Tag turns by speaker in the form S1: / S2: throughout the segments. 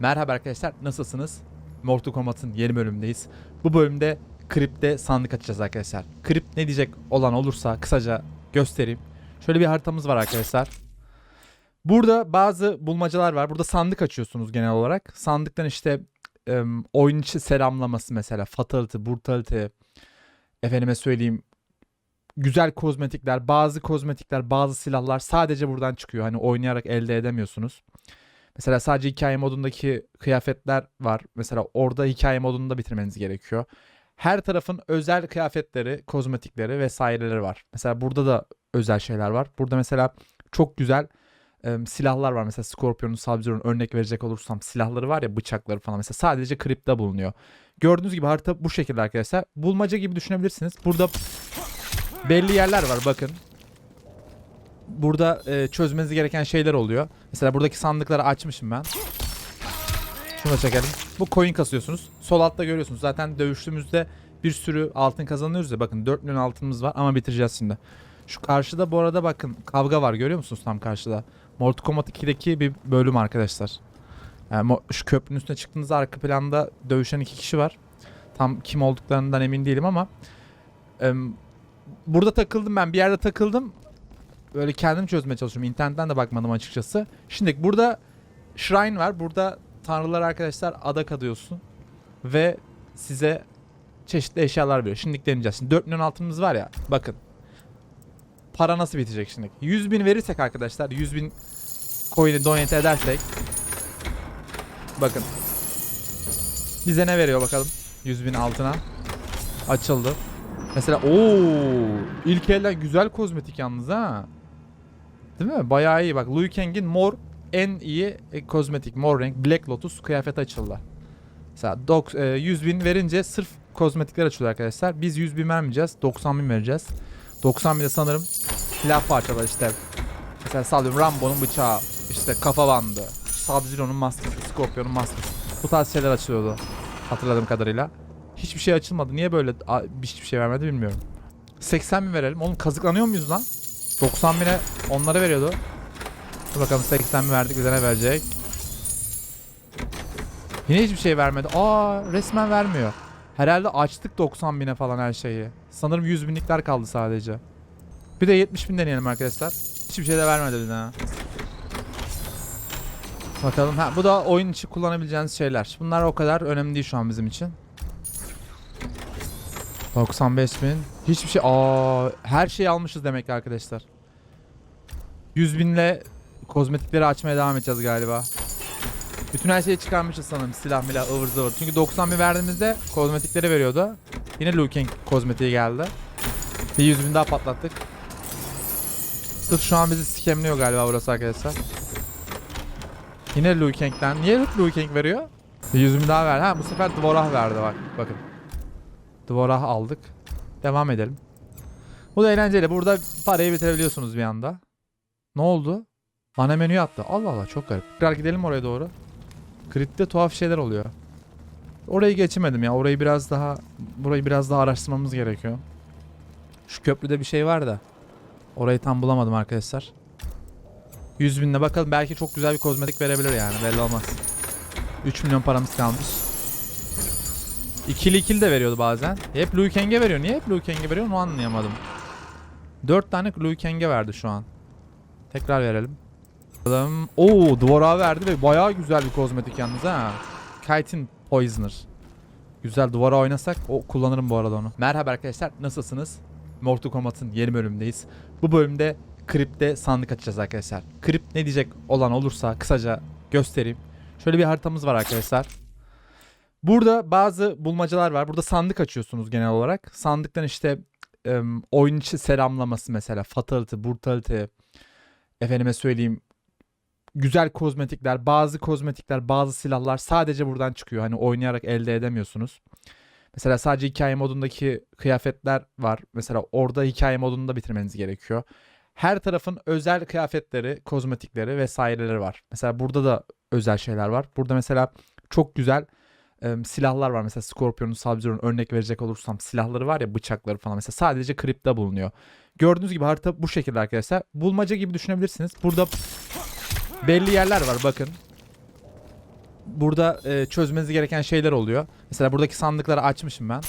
S1: Merhaba arkadaşlar nasılsınız? Mortal Kombat'ın yeni bölümündeyiz. Bu bölümde Crypt'te sandık açacağız arkadaşlar. Crypt ne diyecek olan olursa kısaca göstereyim. Şöyle bir haritamız var arkadaşlar. Burada bazı bulmacalar var. Burada sandık açıyorsunuz genel olarak. Sandıktan işte em, oyun içi selamlaması mesela. Fatality, Brutality, efendime söyleyeyim güzel kozmetikler, bazı kozmetikler, bazı silahlar sadece buradan çıkıyor. Hani oynayarak elde edemiyorsunuz. Mesela sadece hikaye modundaki kıyafetler var. Mesela orada hikaye modunu da bitirmeniz gerekiyor. Her tarafın özel kıyafetleri, kozmetikleri vesaireleri var. Mesela burada da özel şeyler var. Burada mesela çok güzel e, silahlar var. Mesela Scorpion'un, Sub-Zero'nun örnek verecek olursam silahları var ya bıçakları falan mesela sadece Crypt'te bulunuyor. Gördüğünüz gibi harita bu şekilde arkadaşlar. Bulmaca gibi düşünebilirsiniz. Burada belli yerler var bakın. Burada e, çözmeniz gereken şeyler oluyor. Mesela buradaki sandıkları açmışım ben. Şunu da çekelim. Bu coin kasıyorsunuz. Sol altta görüyorsunuz. Zaten dövüştüğümüzde bir sürü altın kazanıyoruz ya. Bakın 4 milyon altınımız var ama bitireceğiz şimdi. Şu karşıda bu arada bakın kavga var görüyor musunuz tam karşıda? Mortal Kombat 2'deki bir bölüm arkadaşlar. Yani şu köprünün üstüne çıktığınızda arka planda dövüşen iki kişi var. Tam kim olduklarından emin değilim ama burada takıldım ben bir yerde takıldım. Böyle kendim çözmeye çalışıyorum. İnternetten de bakmadım açıkçası. Şimdi burada shrine var. Burada tanrılar arkadaşlar adak adıyorsun. Ve size çeşitli eşyalar veriyor. Şimdi deneyeceğiz. Şimdi 4 milyon altınımız var ya. Bakın. Para nasıl bitecek şimdi? 100 bin verirsek arkadaşlar. 100 bin coin'i donate edersek. Bakın. Bize ne veriyor bakalım. 100 bin altına. Açıldı. Mesela ooo ilk elden güzel kozmetik yalnız ha. Değil mi? Bayağı iyi bak. Liu Kang'in mor en iyi e, kozmetik mor renk Black Lotus kıyafet açıldı. Mesela dok- e, 100 bin verince sırf kozmetikler açılıyor arkadaşlar. Biz 100 bin vermeyeceğiz. 90 bin vereceğiz. 90 bin de sanırım silah parçalar işte. Mesela sallıyorum Rambo'nun bıçağı, işte kafa bandı, Sub-Zero'nun maskesi, Scorpion'un maskesi. Bu tarz şeyler açılıyordu hatırladığım kadarıyla. Hiçbir şey açılmadı. Niye böyle hiçbir şey vermedi bilmiyorum. 80 bin verelim. Oğlum kazıklanıyor muyuz lan? 90 bine onlara veriyordu. Dur bakalım 80 bin verdik bize ne verecek? Yine hiçbir şey vermedi. Aa resmen vermiyor. Herhalde açtık 90 bine falan her şeyi. Sanırım 100 binlikler kaldı sadece. Bir de 70 bin deneyelim arkadaşlar. Hiçbir şey de vermedi bize. Bakalım. Ha, bu da oyun için kullanabileceğiniz şeyler. Bunlar o kadar önemli değil şu an bizim için. 95 bin. Hiçbir şey. Aa, her şeyi almışız demek ki arkadaşlar. 100 binle kozmetikleri açmaya devam edeceğiz galiba. Bütün her şeyi çıkarmışız sanırım. Silah milah ıvır zıvır. Çünkü 90 bin verdiğimizde kozmetikleri veriyordu. Yine Liu Kang kozmetiği geldi. Bir 100 bin daha patlattık. Sırf şu an bizi skemliyor galiba burası arkadaşlar. Yine Liu Kang'den. Niye hep Liu Kang veriyor? Bir 100 bin daha ver. Ha bu sefer Dvorah verdi bak. Bakın. Dvorah aldık. Devam edelim. Bu da eğlenceli. Burada parayı bitirebiliyorsunuz bir anda. Ne oldu? Ana menüye attı. Allah Allah çok garip. Tekrar gidelim oraya doğru. Crit'te tuhaf şeyler oluyor. Orayı geçemedim ya. Orayı biraz daha burayı biraz daha araştırmamız gerekiyor. Şu köprüde bir şey var da. Orayı tam bulamadım arkadaşlar. 100 binle bakalım. Belki çok güzel bir kozmetik verebilir yani. Belli olmaz. 3 milyon paramız kalmış. İkili ikili de veriyordu bazen. Hep Liu Kang'e veriyor. Niye hep Liu Kang'e veriyor onu anlayamadım. 4 tane Liu Kang'e verdi şu an. Tekrar verelim. Bakalım. Oo Dvora verdi ve bayağı güzel bir kozmetik yalnız ha. Chitin Poisoner. Güzel duvara oynasak o kullanırım bu arada onu. Merhaba arkadaşlar nasılsınız? Mortal Kombat'ın yeni bölümündeyiz. Bu bölümde Crypt'te sandık açacağız arkadaşlar. Crypt ne diyecek olan olursa kısaca göstereyim. Şöyle bir haritamız var arkadaşlar. Burada bazı bulmacalar var. Burada sandık açıyorsunuz genel olarak. Sandıktan işte em, oyun içi selamlaması mesela. Fatality, Brutality, efendime söyleyeyim güzel kozmetikler, bazı kozmetikler, bazı silahlar sadece buradan çıkıyor. Hani oynayarak elde edemiyorsunuz. Mesela sadece hikaye modundaki kıyafetler var. Mesela orada hikaye modunu da bitirmeniz gerekiyor. Her tarafın özel kıyafetleri, kozmetikleri vesaireleri var. Mesela burada da özel şeyler var. Burada mesela çok güzel silahlar var. Mesela Scorpion'un, Sub-Zero'nun örnek verecek olursam silahları var ya bıçakları falan. Mesela sadece Crypt'te bulunuyor. Gördüğünüz gibi harita bu şekilde arkadaşlar. Bulmaca gibi düşünebilirsiniz. Burada belli yerler var bakın. burada e, çözmeniz gereken şeyler oluyor. Mesela buradaki sandıkları açmışım ben.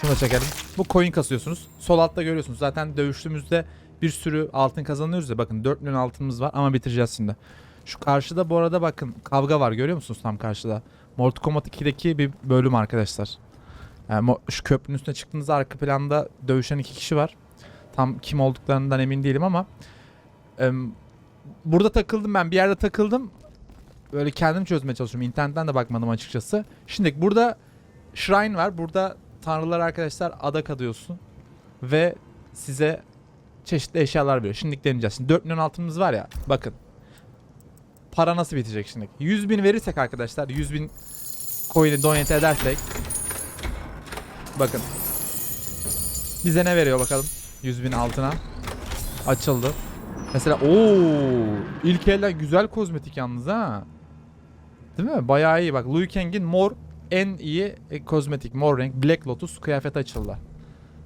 S1: Şunu da çekelim. Bu coin kasıyorsunuz. Sol altta görüyorsunuz. Zaten dövüştüğümüzde bir sürü altın kazanıyoruz ya. Bakın 4 milyon altınımız var ama bitireceğiz şimdi. Şu karşıda bu arada bakın kavga var görüyor musunuz tam karşıda? Mortal Kombat 2'deki bir bölüm arkadaşlar. Yani şu köprünün üstüne çıktığınızda arka planda dövüşen iki kişi var. Tam kim olduklarından emin değilim ama em, burada takıldım ben bir yerde takıldım. Böyle kendim çözmeye çalışıyorum. İnternetten de bakmadım açıkçası. Şimdi burada shrine var. Burada tanrılar arkadaşlar adak adıyorsun. Ve size çeşitli eşyalar veriyor. Şimdi deneyeceğiz. Şimdi 4 milyon altınımız var ya. Bakın. Para nasıl bitecek şimdi? 100 bin verirsek arkadaşlar. 100 bin coin'i donate edersek. Bakın. Bize ne veriyor bakalım. 100 bin altına. Açıldı. Mesela ooo ilk elden güzel kozmetik yalnız ha. Değil mi? Bayağı iyi bak. Liu Kang'in mor en iyi e, kozmetik mor renk Black Lotus kıyafet açıldı.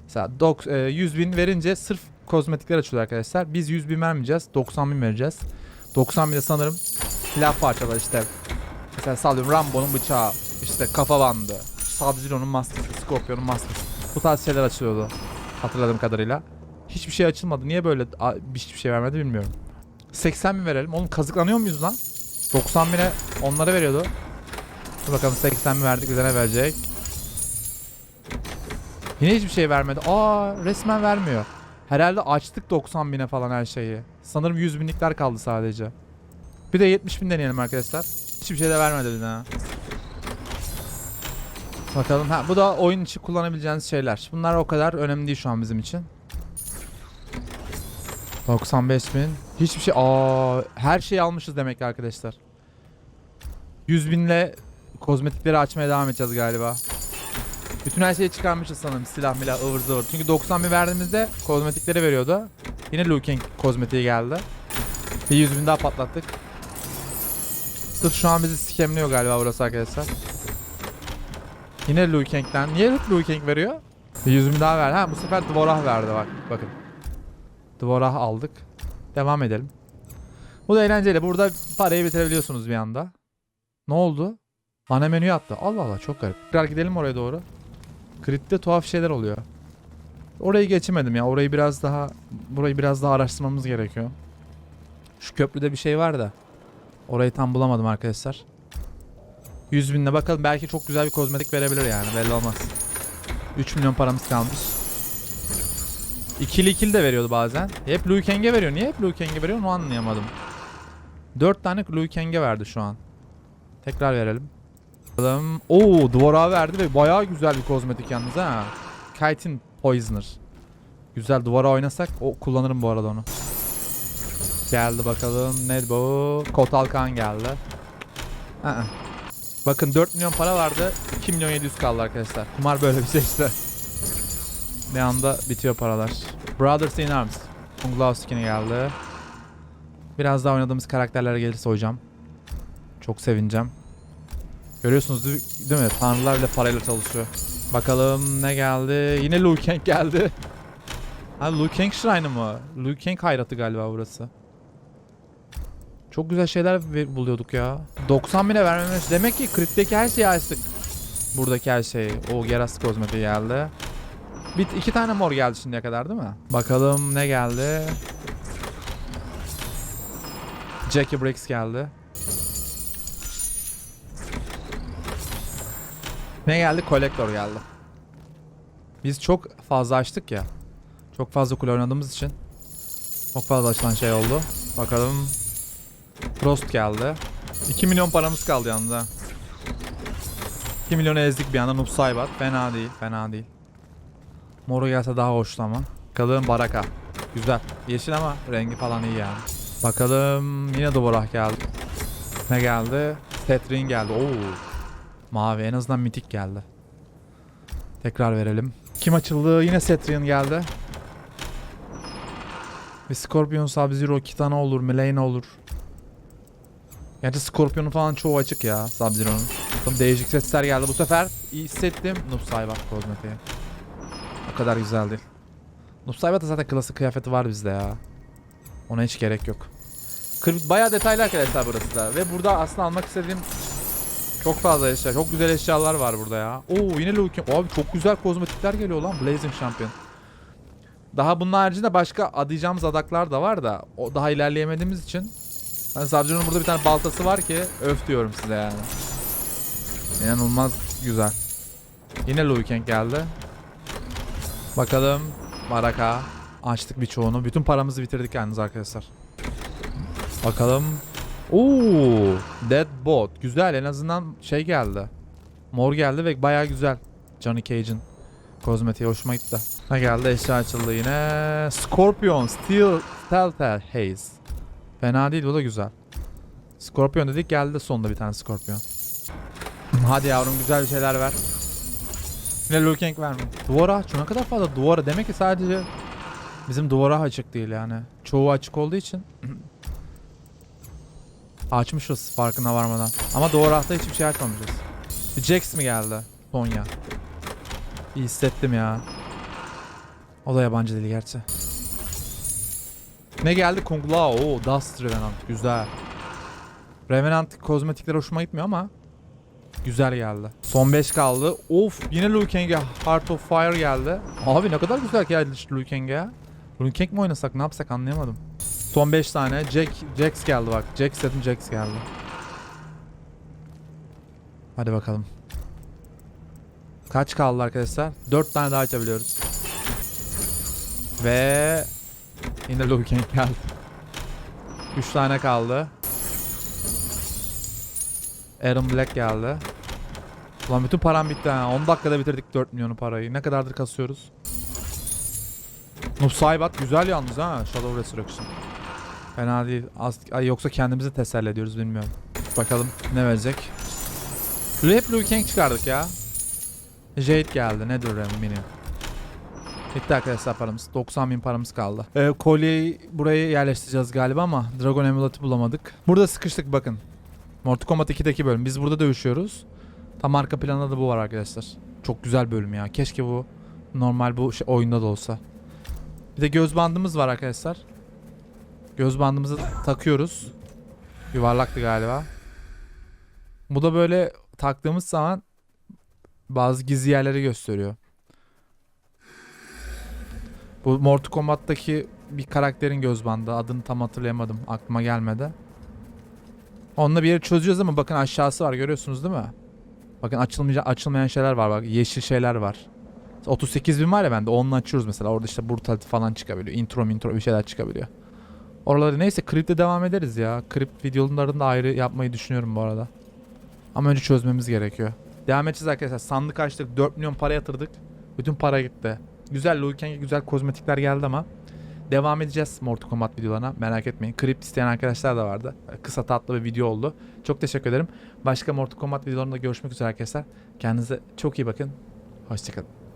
S1: Mesela e, 100 bin verince sırf kozmetikler açılıyor arkadaşlar. Biz 100 bin vermeyeceğiz. 90 bin vereceğiz. 90 bin de sanırım silah parçalar işte. Mesela sallıyorum Rambo'nun bıçağı, işte kafa bandı, Sub-Zero'nun maskesi, Scorpion'un maskesi. Bu tarz şeyler açılıyordu hatırladığım kadarıyla. Hiçbir şey açılmadı. Niye böyle hiçbir şey vermedi bilmiyorum. 80 bin verelim. Oğlum kazıklanıyor muyuz lan? 90 bine onlara veriyordu. Dur bakalım 80 bin verdik bize ne verecek? Yine hiçbir şey vermedi. Aa resmen vermiyor. Herhalde açtık 90 bine falan her şeyi. Sanırım 100 binlikler kaldı sadece. Bir de 70 bin deneyelim arkadaşlar. Hiçbir şey de vermedi bize. Bakalım. Ha, bu da oyun için kullanabileceğiniz şeyler. Bunlar o kadar önemli değil şu an bizim için. 95 bin. Hiçbir şey. Aa, her şeyi almışız demek ki arkadaşlar. 100 binle kozmetikleri açmaya devam edeceğiz galiba. Bütün her şeyi çıkarmışız sanırım. Silah milah ıvır zıvır. Çünkü 90 bin verdiğimizde kozmetikleri veriyordu. Yine Liu Kang kozmetiği geldi. Bir 100 bin daha patlattık. Sırf şu an bizi skemliyor galiba burası arkadaşlar. Yine Liu Kang'den. Niye hep Liu Kang veriyor? Bir 100 bin daha ver. Ha bu sefer Dvorah verdi bak. Bakın. Dvorah aldık. Devam edelim. Bu da eğlenceli. Burada parayı bitirebiliyorsunuz bir anda. Ne oldu? Ana menüye attı. Allah Allah çok garip. Tekrar gidelim oraya doğru. Crit'te tuhaf şeyler oluyor. Orayı geçemedim ya. Orayı biraz daha burayı biraz daha araştırmamız gerekiyor. Şu köprüde bir şey var da. Orayı tam bulamadım arkadaşlar. 100 binle bakalım belki çok güzel bir kozmetik verebilir yani belli olmaz. 3 milyon paramız kalmış. İkili ikili de veriyordu bazen. Hep Liu Kang'e veriyor. Niye hep Liu Kang'e veriyor onu anlayamadım. 4 tane Liu Kang'e verdi şu an. Tekrar verelim. Bakalım. Oo duvara verdi ve bayağı güzel bir kozmetik yalnız ha. Chitin Poisoner. Güzel duvara oynasak o kullanırım bu arada onu. Geldi bakalım. Ne bu? Kotal Khan geldi. Aa. Bakın 4 milyon para vardı. 2 milyon 700 kaldı arkadaşlar. Kumar böyle bir şey işte. Bir anda bitiyor paralar. Brothers in Arms. Kung skin'i geldi. Biraz daha oynadığımız karakterlere gelirse hocam. Çok sevineceğim. Görüyorsunuz değil- mi? Tanrılar bile parayla çalışıyor. Bakalım ne geldi? Yine Liu Kang geldi. Ha Liu Kang Shrine'ı mı? Liu Kang hayratı galiba burası. Çok güzel şeyler buluyorduk ya. 90 bine vermemesi. Demek ki Crit'teki her şeyi açtık. Buradaki her şeyi. O Geras kozmetiği geldi. Bir iki tane mor geldi şimdiye kadar değil mi? Bakalım ne geldi? Jackie Briggs geldi. Ne geldi? Collector geldi. Biz çok fazla açtık ya. Çok fazla kule oynadığımız için. Çok fazla açılan şey oldu. Bakalım. Frost geldi. 2 milyon paramız kaldı yalnız ha. 2 milyonu ezdik bir anda Noob Saibot. Fena değil, fena değil. Moru gelse daha hoştu ama. Bakalım Baraka. Güzel. Yeşil ama rengi falan iyi yani. Bakalım yine Duborah geldi. Ne geldi? Tetrin geldi. Oo. Mavi en azından mitik geldi. Tekrar verelim. Kim açıldı? Yine Cetrian geldi. Bir Scorpion Sub-Zero iki tane olur. Melane olur. Gerçi Scorpion'un falan çoğu açık ya Sub-Zero'nun. Bakalım değişik sesler geldi bu sefer. İyi hissettim. Noob Saibot kozmetiği. O kadar güzel değil. Noob Saibot'ta zaten klasik kıyafeti var bizde ya. Ona hiç gerek yok. Bayağı detaylı arkadaşlar burası da. Ve burada aslında almak istediğim çok fazla eşya. Çok güzel eşyalar var burada ya. Oo yine Luke. Abi çok güzel kozmetikler geliyor lan. Blazing Champion. Daha bunun haricinde başka adayacağımız adaklar da var da o daha ilerleyemediğimiz için hani Sabzur'un burada bir tane baltası var ki öf diyorum size yani. İnanılmaz güzel. Yine Liu Kang geldi. Bakalım Baraka. Açtık birçoğunu. Bütün paramızı bitirdik yalnız arkadaşlar. Bakalım. Oo, Dead Bot. Güzel en azından şey geldi. Mor geldi ve baya güzel. Johnny Cage'in kozmetiği hoşuma gitti. Ne geldi? Eşya açıldı yine. Scorpion Steel Telltale Haze. Fena değil bu da güzel. Scorpion dedik geldi sonunda bir tane Scorpion. Hadi yavrum güzel bir şeyler ver. Yine Liu Kang verme. Duvara şu ne kadar fazla duvara. Demek ki sadece bizim duvara açık değil yani. Çoğu açık olduğu için. Açmışız farkına varmadan. Ama doğru hafta hiçbir şey açmamışız. Bir Jax mi geldi? Sonya. İyi hissettim ya. O da yabancı değil gerçi. Ne geldi? Kung Lao. Oo, Dust Revenant. Güzel. Revenant kozmetikler hoşuma gitmiyor ama güzel geldi. Son 5 kaldı. Of yine Liu Kang'e Heart of Fire geldi. Abi ne kadar güzel geldi Liu Kang'e ya. Liu Kang mi oynasak ne yapsak anlayamadım. Son 5 tane. Jack, Jax geldi bak. Jax dedim Jax geldi. Hadi bakalım. Kaç kaldı arkadaşlar? 4 tane daha açabiliyoruz. Ve yine Liu Kang geldi. 3 tane kaldı. Aaron Black geldi. Ulan bütün param bitti ha. 10 dakikada bitirdik 4 milyonu parayı. Ne kadardır kasıyoruz? Noob Saibot güzel yalnız ha. Shadow Resurrection. Fena değil. Az, ay yoksa kendimizi teselli ediyoruz bilmiyorum. Bakalım ne verecek. Hep Kang çıkardık ya. Jade geldi. Nedir Rem mini? Bitti arkadaşlar paramız. 90 bin paramız kaldı. Ee, kolyeyi buraya yerleştireceğiz galiba ama Dragon Amulet'ı bulamadık. Burada sıkıştık bakın. Mortal Kombat 2'deki bölüm. Biz burada dövüşüyoruz. Tam arka planda da bu var arkadaşlar. Çok güzel bölüm ya. Keşke bu normal bu şey, oyunda da olsa. Bir de göz bandımız var arkadaşlar. Göz bandımızı takıyoruz. Yuvarlaktı galiba. Bu da böyle taktığımız zaman bazı gizli yerleri gösteriyor. Bu Mortal Kombat'taki bir karakterin göz bandı. Adını tam hatırlayamadım. Aklıma gelmedi. Onunla bir yeri çözüyoruz ama bakın aşağısı var görüyorsunuz değil mi? Bakın açılmayacak açılmayan şeyler var bak yeşil şeyler var. 38 bin var ya bende onunla açıyoruz mesela orada işte brutality falan çıkabiliyor. Intro intro bir şeyler çıkabiliyor. Oraları neyse kripte devam ederiz ya. Krip videolarını da ayrı yapmayı düşünüyorum bu arada. Ama önce çözmemiz gerekiyor. Devam edeceğiz arkadaşlar. Sandık açtık. 4 milyon para yatırdık. Bütün para gitti. Güzel Liu Kang'e güzel kozmetikler geldi ama devam edeceğiz Mortal Kombat videolarına. Merak etmeyin. Krip isteyen arkadaşlar da vardı. Kısa tatlı bir video oldu. Çok teşekkür ederim. Başka Mortal Kombat videolarında görüşmek üzere arkadaşlar. Kendinize çok iyi bakın. Hoşçakalın.